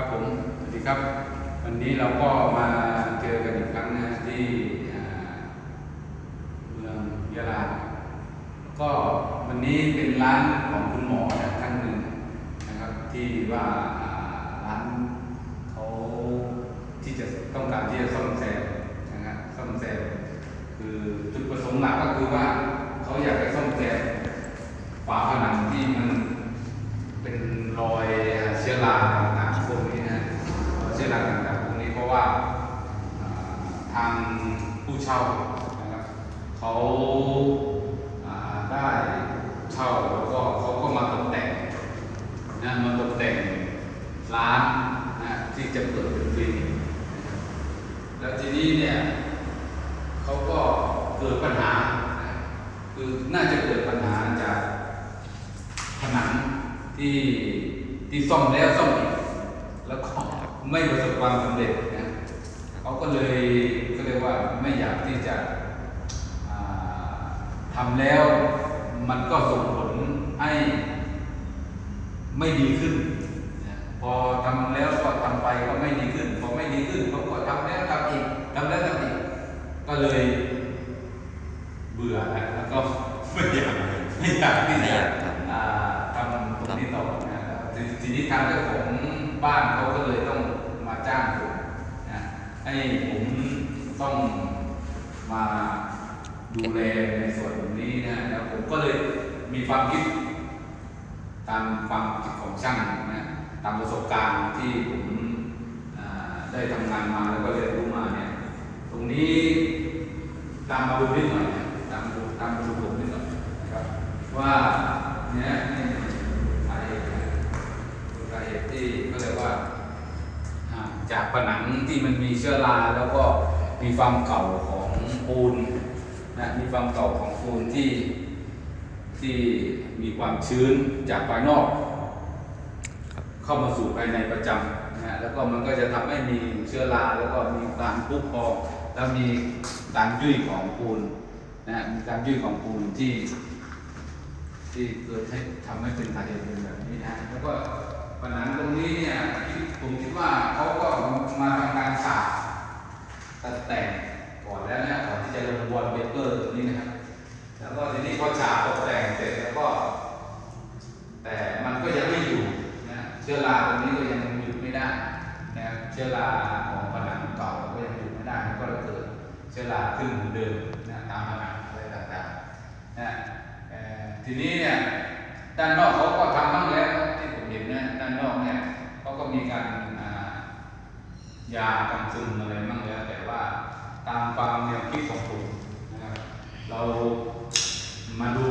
ครับผม สวัสดีครับ วันนี้เราก็มาเจอกันอีกครั้งนะที่อ่าเมืองยะลา ก็วันนี้เป็นร้านของคุณหมอนะท่านหนึ่งนะครับที่ว่าอ่าร้านเขาที่จะต้องการที่จะซ่อมแซมนะครับซ่อมแซมคือจุดประสงค์หลักก็คือว่าเขาอยากจะซ่อมแซมฝาผนังที่มันเป็นรอยเชื้อราต่างๆพวกนี้นะเชื้อราต่างๆพวกนี้เพราะว่าอ่างผู้เช่านะครับเขาาได้เช่าแล้วก็เขาก็มาตกแต่งนะมาตกแต่งร้านนะที่จะเปิดเป็นคลินิกนะครับแล้วทีนี้เนี่ยเขาก็เกิดปัญหานะคือน่าจะเกิดปัญหาจากผนังที่ที่ซ่อมแล้วซ่อมอีกแล้วก็ไม่ประสบความสำเร็จนะ เขาก็เลยก็เรียกว่าไม่อยากที่จะอ่าทำแล้วมันก็ส่งผลให้ไม่ดีขึ้น พอทำแล้วก็ทำไปก็ไม่ดีขึ้น พอไม่ดีขึ้นเขาก็ทำแล้วทำอีกทำแล้วทำอีก ก็เลยเบื่อแล้วก็ไม่อยากไม่อยากที่จะทำตรงนี้ต่อทีทีนี้ทางเจ้าของบ้านเขาก็เลยต้องมาจ้างผม ให้ผมต้องมาดูแลในส่วนนี้นะแล้วผมก็เลยมีความคิด ตามความคิดของช่างนะตามประสบการณ์ที่ผมได้ทำงานมาแล้วก็เรียนรู้มาเนี่ยตรงนี้ตามมาดูนิดหน่อยตามดูตามมาดูผมนิดหน่อยนะครับว่าเนี่ยสาเหตุนะสาเหตุที่ก็เรียกว่าจากผนัง มันมีเชื้อราแล้วก็มีความเก่าของปูนนะมีความเก่าของปูนที่ที่มีความชื้นจากภายนอก เข้ามาสู่ภายในประจำนะแล้วก็มันก็จะทำให้มีเชื้อราแล้วก็มีการพุพองแล้วมีการยุ่ยของปูนนะฮะมีการยุ่ยของปูนที่ ที่เกิดให้ทำให้เป็นสาเหตุเป็นแบบนี้นะแล้วก็ ผนังตรงนี้เนี่ยผมคิดว่าเขาก็มาทำการสาบตัดแต่งก่อนแล้วเนี่ยก่อนที่จะลงบอลเบเกอร์ตรงนี้นะครับแล้วก็ทีนี้พอฉาบตกแต่งเสร็จแล้วก็ แต่มันก็ยังไม่อยู่นะเชื้อราตรงนี้ก็ยังหยุดไม่ได้นะครับเชื้อราของผนังเก่าก็ยังหยุดไม่ได้มันก็เลยเกิดเชื้อราขึ้นเหมือนเดิมนะตามผนังอะไรต่างๆนะเอ่อทีนี้เนี่ยด้านนอกเขาก็ทำบ้างแล้วที่ผมเห็นนะด้านนอกเนี่ยเขาก็มีการอ่า ยาการซึมอะไรบ้างแล้วแต่ว่าตามความแนวคิดของผมนะครับเรามาดู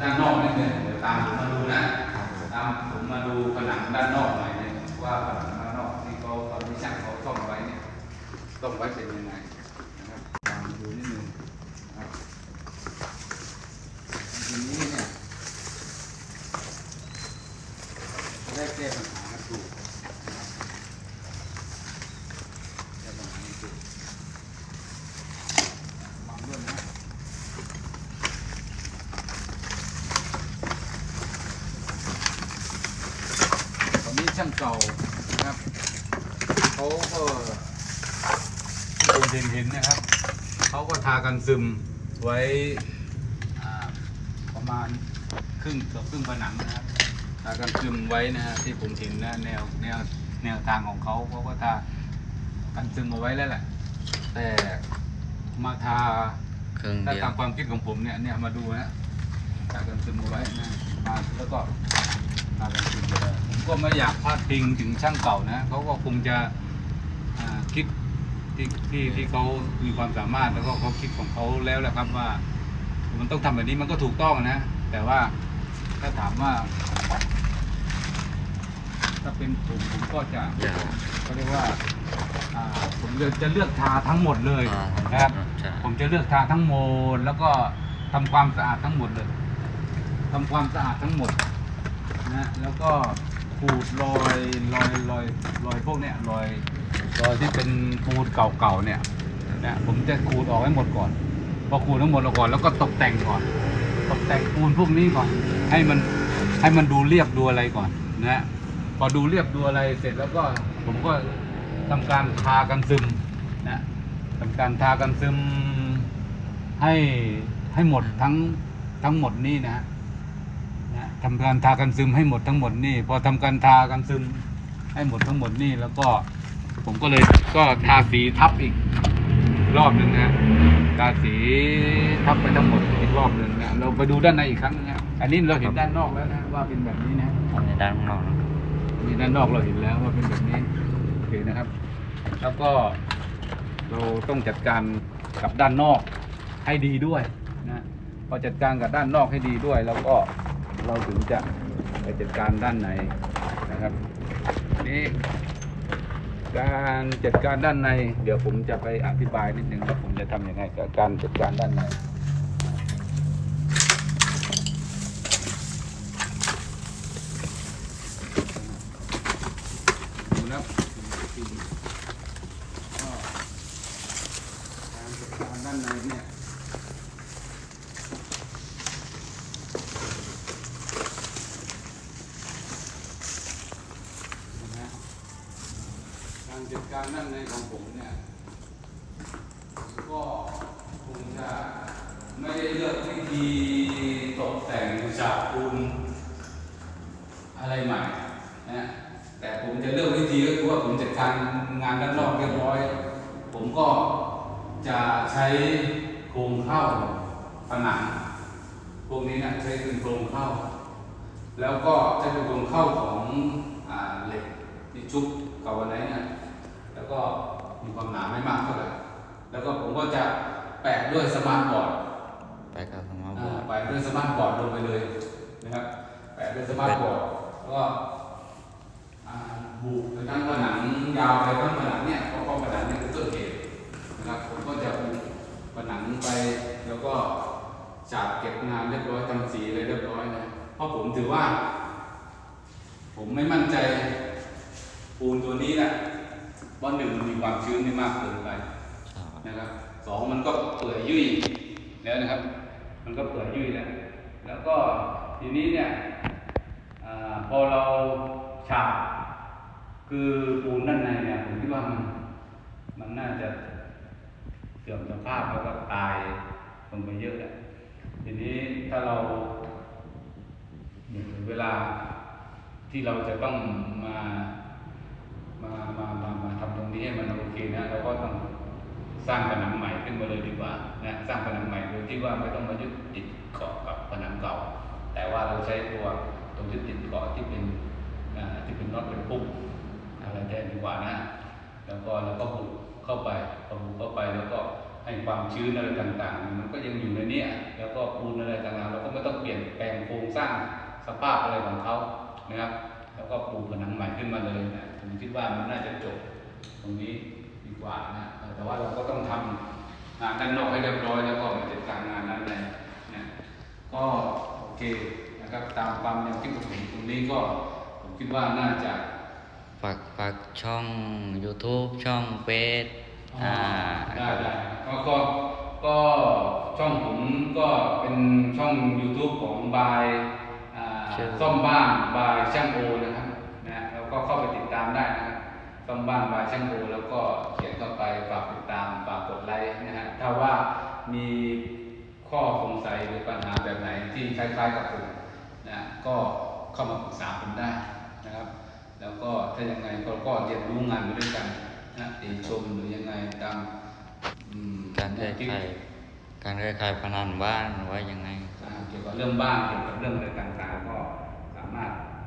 ด้านนอกนิดนึงเดี๋ยวตามผมมาดูนะตามผมมาดูผนังด้านนอกหน่อยนึงว่าผนังด้านนอกที่เขาเขาที่ช่างเขาซ่อมไว้เนี่ยซ่อมไว้เป็นยังไงนะครับตามมาดูนิดนึงนะครับทีนี้เนี่ยจะได้แก้ปัญหากันถูกนะครับแก้ปัญหากันถูกวางด้วยนะ ตอนนี้ช่าง เก่านะครับเขาก็ที่ผมเห็นเห็นนะครับเขาก็ทากันซึมไว้อ่าประมาณครึ่งเกือบครึ่งผนังนะครับทากันซึมไว้นะฮะที่ผมเห็นนะแนวแนวแนวทางของเขาเขาก็ทากันซึมเอาไว้แล้วแหละ แต่มาทาครึ่งถ้าเดียวตามความคิดของผมเนี่ยเนี่ยมาดูนะทากันซึมเอาไว้นะมาแล้วก็ ทากันซึมไปเลยผมก็ไม่อยากพลาดพิงถึงช่างเก่านะเขาก็คงจะอ่าคิดที่ที่ที่เขามีความสามารถแล้วก็เขาคิดของเขาแล้วแหละครับว่า มันต้องทำแบบนี้มันก็ถูกต้องนะ แต่ว่าถ้าถามว่า ถ้าเป็นผมผมก็จะยาวเขาเรียกว่าอ่าผมจะเลือกทาทั้งหมดเลยอ่านะครับ ใช่ผมจะเลือกทาทั้งหมดแล้วก็ทำความสะอาดทั้งหมดเลยทำความสะอาดทั้งหมด นะแล้วก็ขูดรอยรอยรอยรอยพวกเนี้ยรอยรอยที่เป็นปูนเก่าๆเนี่ยนะผมจะขูดออกให้หมดก่อน พอขูดทั้งหมดออกก่อนแล้วก็ตกแต่งก่อน ตกแต่งปูนพวกนี้ก่อน ให้มันให้มันดูเรียบดูอะไรก่อนนะพอดูเรียบดูอะไรเสร็จแล้วก็ผมก็ทำการทากันซึมนะทำการทากันซึมให้ให้หมดทั้งทั้งหมดนี่นะนะ ทำการทากันซึมให้หมดทั้งหมดนี่ พอทำการทากันซึมให้หมดทั้งหมดนี่แล้วก็ผมก็เลยก็ทาสีทับอีกรอบหนึ่งนะทาสีทับไปทั้งหมดอีกรอบหนึ่งนะเราไปดูด้านในอีกครั้งนึงนะอันนี้เราเห็นด้านนอกแล้วนะว่าเป็นแบบนี้นะในด้านข้างนอกนะนี่ด้านนอกเราเห็นแล้วว่าเป็นแบบนี้โอเคนะครับ แล้วก็เราต้องจัดการกับด้านนอกให้ดีด้วยนะพอจัดการกับด้านนอกให้ดีด้วย แล้วก็ เราถึงจะไปจัดการด้านในนะครับ นี่การจัดการด้านใน เดี๋ยวผมจะไปอธิบายนิดนึงว่าผมจะทำยังไงกับการจัดการด้านใน ดูแล้วก็การจัดการด้านในเนี่ยนะการ จัดการด้านในของผมเนี่ยก็คงจะไม่ได้เลือกวิธีตกแต่งฉาบปูนอะไรใหม่นะแต่ผมจะเลือกวิธีก็คือว่าผมจัดการงานด้านนอกเรียบร้อย ผมก็จะใช้โครงเข้าผนังพวกนี้นะใช้เป็นโครงเข้า แล้วก็ใช้เป็นโครงเข้าของอเหล็กที่ชุบกับวันไหนนะแล้ว ก็มีความหนาไม่มากเท่าไหร่แล้วก็ผมก็จะแปะด้วยสมาร์ทบอร์ดไปกับสมาร์ทบอ่าอร์ดแปะด้วยสมาร์ทบอร์ดลงไปเลยนะครับ แปะด้วยสมาร์ทบอร์ดแล้วก็อ่าบุกไปทั้งผนังยาวไปทั้งผนังเนี่ยเพราะว่าผนังเนี่ยคือต้นเหตุนะครับผมก็จะบุกผนังไปแล้วก็ฉาบเก็บงานเรียบร้อยทำสีอะไรเรียบร้อยนะเพราะผมถือว่า ผมไม่มั่นใจปูนตัวนี้แหละ ว่าหนึ่งมันมีความชื้นไม่มากเกินไปใช่ครับนะครับสองมันก็เปื่อยยุ่ยแล้วนะครับ มันก็เปื่อยยุ่ยแล้วแล้วก็ทีนี้เนี่ยอาพอเราฉาบคือปูนด้านในเนี่ยผมคิดว่ามันมันน่าจะเสื่อมสภาพแล้วก็ตายลงไปเยอะแหละทีนี้ถ้าเราถึงเวลาที่เราจะต้องมา มามามามาทำตรงนี้ให้มันโอเคนะเราก็ต้องสร้างผนังใหม่ขึ้นมาเลยดีกว่านะสร้างผนังใหม่โดยที่ว่าไม่ต้องมายึดติดเกาะกับผนังเก่า แต่ว่าเราใช้ตัวตรงยึดติดเกาะที่เป็นที่เป็นน็อตเป็นปุ๊บอะไรแทนดีกว่านะแล้วก็เราก็บุกเข้าไปพอบุกเข้าไปแล้วก็ให้ความชื้นอะไรต่างๆ มันก็ยังอยู่ในเนี้ยแล้วก็ปูนอะไรต่างๆเราก็ไม่ต้องเปลี่ยนแปลงโครงสร้างสภาพอะไรของเขานะครับ แล้วก็ปูผนังใหม่ขึ้นมาเลยนะ ผมคิดว่ามันน่าจะจบตรงนี้ดีกว่านะเออแต่ว่าเราก็ต้องทำงานด้านนอกให้เรียบร้อยแล้วก็มาจัดการงานด้านในนะก็โอเคนะครับตามความแนวคิดของผมตรงนี้ก็ผมคิดว่าน่าจะฝากฝากช่อง YouTube ช่องเฟซอ่าได้ได้ก็ก็ก็ช่องผมก็เป็นช่อง YouTube ของบายอ่าชื่อซ่อมบ้านบายช่างโอนะครับนะแล้ว ก็เข้าไปติดตามได้นะครับซ่อมบ้านบายช่างโอแล้วก็เขียนเข้าไปฝากติดตามฝากกดไลค์นะฮะถ้าว่ามีข้อสงสัยหรือปัญหาแบบไหนที่คล้ายๆกับผมนะก็เข้ามาปรึกษาผมได้นะครับ แล้วก็ถ้ายังไงก็ก็เรียนรู้งานมาด้วยกันนะติชมหรือยังไงตามอืมการแก้ไขการแก้ไขพนันบ้านหรือว่ายังไงอ่าเกี่ยวกับเรื่องบ้านเกี่ยวกับเรื่องอะไรต่างๆก็สามารถ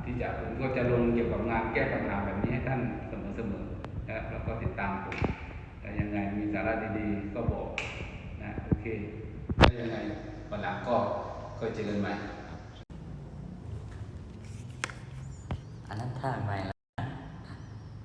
ที่จะผมก็จะลงเกี่ยวกับงานแก้ปัญหาแบบนี้ให้ท่านเสมอๆนะแล้วก็ติดตามผมแต่ยังไงมีสาระดีๆก็บอกนะโอเคแล้วยังไงวันหลังก็ก็เจอกันใหม่อันนั้นท่าใหม่ะ